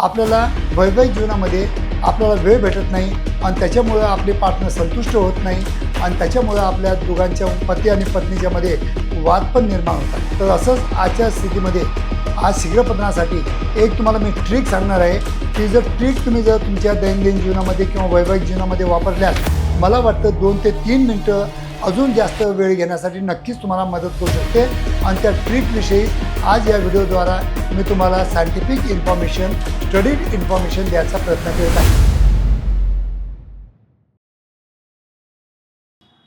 आपल्याला वैवाहिक जीवनामध्ये आपल्याला वेळ भेटत नाही आणि त्याच्यामुळं आपले पार्टनर संतुष्ट होत नाही आणि त्याच्यामुळं आपल्या दोघांच्या पती आणि पत्नीच्यामध्ये वाद पण निर्माण होतात. तर असंच आजच्या स्थितीमध्ये आज शीघ्रपतनासाठी एक तुम्हाला मी ट्रिक सांगणार आहे. की जर ट्रिक तुम्ही जर तुमच्या दैनंदिन जीवनामध्ये किंवा वैवाहिक जीवनामध्ये वापरल्यास मला वाटतं दोन ते तीन मिनटं अजून जास्त वेळ घेण्यासाठी नक्कीच तुम्हाला मदत करू शकते. आणि त्या ट्रीपविषयी आज या व्हिडिओद्वारा मी तुम्हाला सायंटिफिक इन्फॉर्मेशन स्टडीड इन्फॉर्मेशन द्यायचा प्रयत्न करत आहे.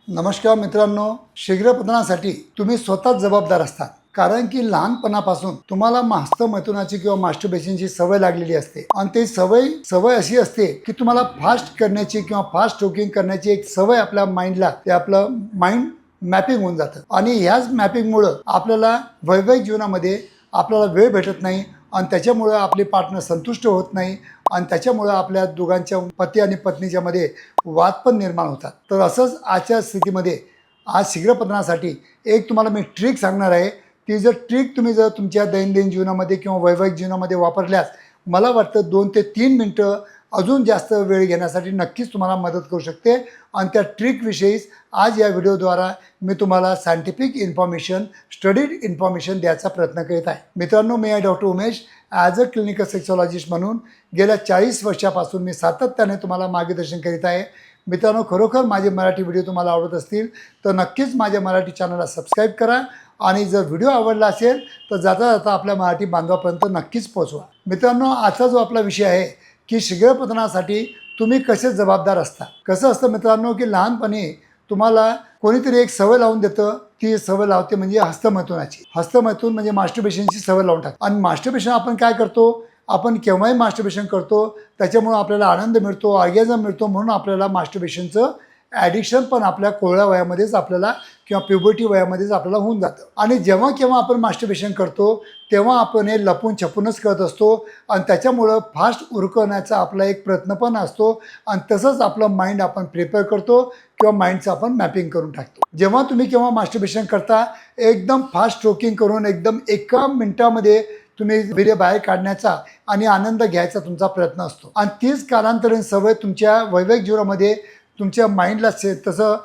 नमस्कार मित्रांनो शीघ्रपतनासाठी तुम्ही स्वतःच जबाबदार असता. कारण की लहानपणापासून तुम्हाला हस्तमैथुनाची किंवा मास्टरबेशनची सवय लागलेली असते. आणि ते सवय सवय अशी असते की तुम्हाला फास्ट करण्याची किंवा फास्ट स्ट्रोकिंग करण्याची एक सवय आपल्या माइंडला ते आपलं माइंड मॅपिंग होऊन जातं. आणि ह्याच मॅपिंगमुळं आपल्याला वैवाहिक जीवनामध्ये आपल्याला वेळ भेटत नाही आणि त्याच्यामुळं आपले पार्टनर संतुष्ट होत नाही आणि त्याच्यामुळं आपल्या दोघांच्या पती आणि पत्नीच्यामध्ये वाद पण निर्माण होतात. तर असंच आजच्या स्थितीमध्ये आज शीघ्रपतनासाठी एक तुम्हाला मी ट्रिक सांगणार आहे. ती जर ट्रिक तुम्ही जर तुमच्या दैनंदिन जीवनामध्ये किंवा वैवाहिक जीवनामध्ये वापरल्यास मला वाटतं दोन ते तीन मिनटं अजून जास्त वेळ घेण्यासाठी नक्कीच तुम्हाला मदत करू शकते. आणि त्या ट्रिकविषयीच आज या व्हिडिओद्वारा मी तुम्हाला सायंटिफिक इन्फॉर्मेशन स्टडीड इन्फॉर्मेशन द्यायचा प्रयत्न करीत आहे. मित्रांनो मी आहे doctor Umesh as a clinical sexologist म्हणून गेल्या चाळीस वर्षापासून मी सातत्याने तुम्हाला मार्गदर्शन करीत आहे. मित्रांनो खरोखर माझे मराठी व्हिडिओ तुम्हाला आवडत असतील तर नक्कीच माझ्या मराठी चॅनलला सबस्क्राईब करा. आणि जर व्हिडिओ आवडला असेल तर जाता जाता आपल्या मराठी बांधवापर्यंत नक्कीच पोहोचवा. मित्रांनो आजचा जो आपला विषय आहे की शीघ्रपतनासाठी तुम्ही कसे जबाबदार असता? कसं असतं मित्रांनो की लहानपणी तुम्हाला कोणीतरी एक सवय लावून देतं ती सवय लावते म्हणजे हस्तमैथुनाची. हस्तमैथून म्हणजे मास्टरबेशनची सवय लावून टाक आणि मास्टरबेशन आपण काय करतो? आपण केव्हाही मास्टरबेशन करतो त्याच्यामुळं आपल्याला आनंद मिळतो ऑर्गॅझम मिळतो म्हणून आपल्याला मास्टरबेशनचं ॲडिक्शन पण आपल्या कोवळ्या वयामध्येच आपल्याला किंवा प्युबर्टी वयामध्येच आपल्याला होऊन जातं. आणि जेव्हा केव्हा आपण मास्टरबेशन करतो तेव्हा आपण हे लपून छपूनच करत असतो आणि त्याच्यामुळं फास्ट उरकवण्याचा आपला एक प्रयत्न पण असतो आणि तसंच आपलं माइंड आपण प्रिपेअर करतो किंवा माइंडचं आपण मॅपिंग करून टाकतो. जेव्हा तुम्ही केव्हा मास्टरबेशन करता एकदम फास्ट स्ट्रोकिंग करून एकदम एका मिनटामध्ये तुम्ही वीर्य बाहेर काढण्याचा आणि आनंद घ्यायचा तुमचा प्रयत्न असतो. आणि तीच कालांतरीन सवय तुमच्या वैवाहिक जीवनामध्ये तुमच्या माइंडला से तसं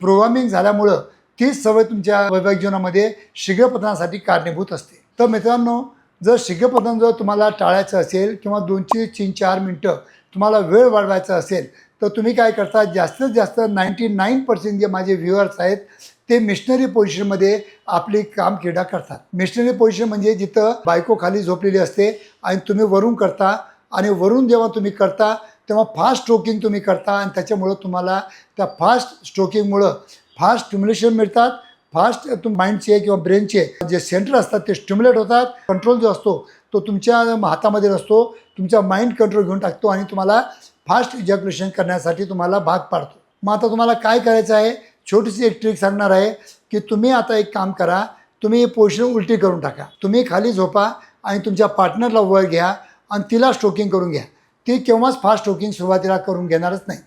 प्रोग्रामिंग झाल्यामुळं तीच सवय तुमच्या वैवाहिक जीवनामध्ये शीघ्रपतनासाठी कारणीभूत असते. तर मित्रांनो जर शीघ्रपतन जर तुम्हाला टाळायचं असेल किंवा दोनशे तीन चार मिनटं तुम्हाला वेळ वाढवायचा असेल तर तुम्ही काय करता जास्तीत जास्त नाईंटी नाईन पर्सेंट जे माझे व्ह्युअर्स आहेत ते मिशनरी पोझिशनमध्ये आपली काम क्रीडा करतात. मिशनरी पोझिशन म्हणजे जिथं बायको खाली झोपलेली असते आणि तुम्ही वरून करता आणि वरून जेव्हा तुम्ही करता तेव्हा फास्ट स्ट्रोकिंग तुम्ही करता आणि त्याच्यामुळं तुम्हाला त्या फास्ट स्ट्रोकिंगमुळं फास्ट स्टिम्युलेशन मिळतात. फास्ट तुम माइंडचे किंवा ब्रेनचे जे सेंटर असतात ते स्टिम्युलेट होतात. कंट्रोल जो असतो तो तुमच्या हातामध्ये असतो तुमचा माइंड कंट्रोल घेऊन टाकतो आणि तुम्हाला फास्ट इजॅक्युलेशन करण्यासाठी तुम्हाला भाग पाडतो. मग आता तुम्हाला काय करायचं आहे? छोटीशी एक ट्रिक सांगणार आहे की तुम्ही आता एक काम करा. तुम्ही पोझिशन उलटी करून टाका. तुम्ही खाली झोपा आणि तुमच्या पार्टनरला वर घ्या आणि तिला स्ट्रोकिंग करून घ्या. ती केव्हाच फास्ट स्ट्रोकिंग सुरुवातीला करून घेणारच नाही.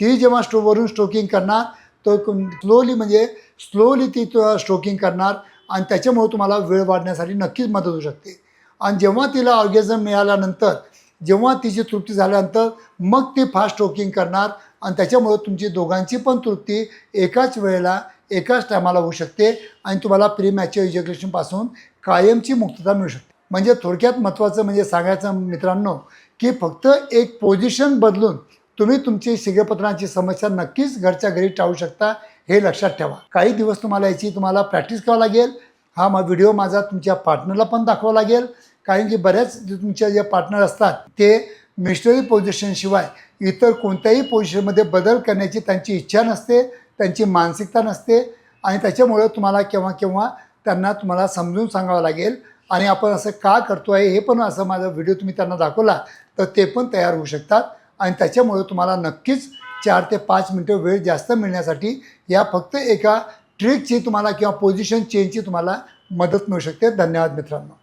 ती जेव्हा स्ट्रोवरून स्ट्रोकिंग करणार तो स्लोली म्हणजे स्लोली ती स्ट्रोकिंग करणार आणि त्याच्यामुळे तुम्हाला वेळ वाढण्यासाठी नक्कीच मदत होऊ शकते. आणि जेव्हा तिला ऑर्गेझम मिळाल्यानंतर जेव्हा तिची तृप्ती झाल्यानंतर मग ती फास्ट स्ट्रोकिंग करणार आणि त्याच्यामुळं तुमची दोघांची पण तृप्ती एकाच वेळेला एकाच टायमाला होऊ शकते आणि तुम्हाला प्री मॅच्युअर कायमची मुक्तता मिळू शकते. म्हणजे थोडक्यात महत्त्वाचं म्हणजे सांगायचं मित्रांनो की फक्त एक पोझिशन बदलून तुम्ही तुमची शिगेपत्रांची समस्या नक्कीच घरच्या घरी टाळू शकता हे लक्षात ठेवा. काही दिवस तुम्हाला याची तुम्हाला प्रॅक्टिस करावं लागेल. हा मा व्हिडिओ माझा तुमच्या पार्टनरला पण दाखवावा लागेल. कारण की बऱ्याच तुमच्या जे पार्टनर असतात ते मिस्टरी पोझिशनशिवाय इतर कोणत्याही पोझिशनमध्ये बदल करण्याची त्यांची इच्छा नसते त्यांची मानसिकता नसते आणि त्याच्यामुळं तुम्हाला केव्हा केव्हा त्यांना तुम्हाला समजून सांगावं लागेल. आणि आपण असं का करतो आहे हे पण असं माझा व्हिडिओ तुम्ही त्यांना दाखवला तर ते पण तयार होऊ शकतात. आणि त्याच्यामुळे तुम्हाला नक्कीच चार ते पाच मिनटं वेळ जास्त मिळण्यासाठी या फक्त एका ट्रिकची तुम्हाला किंवा पोझिशन चेंजची तुम्हाला मदत मिळू शकते. धन्यवाद मित्रांनो.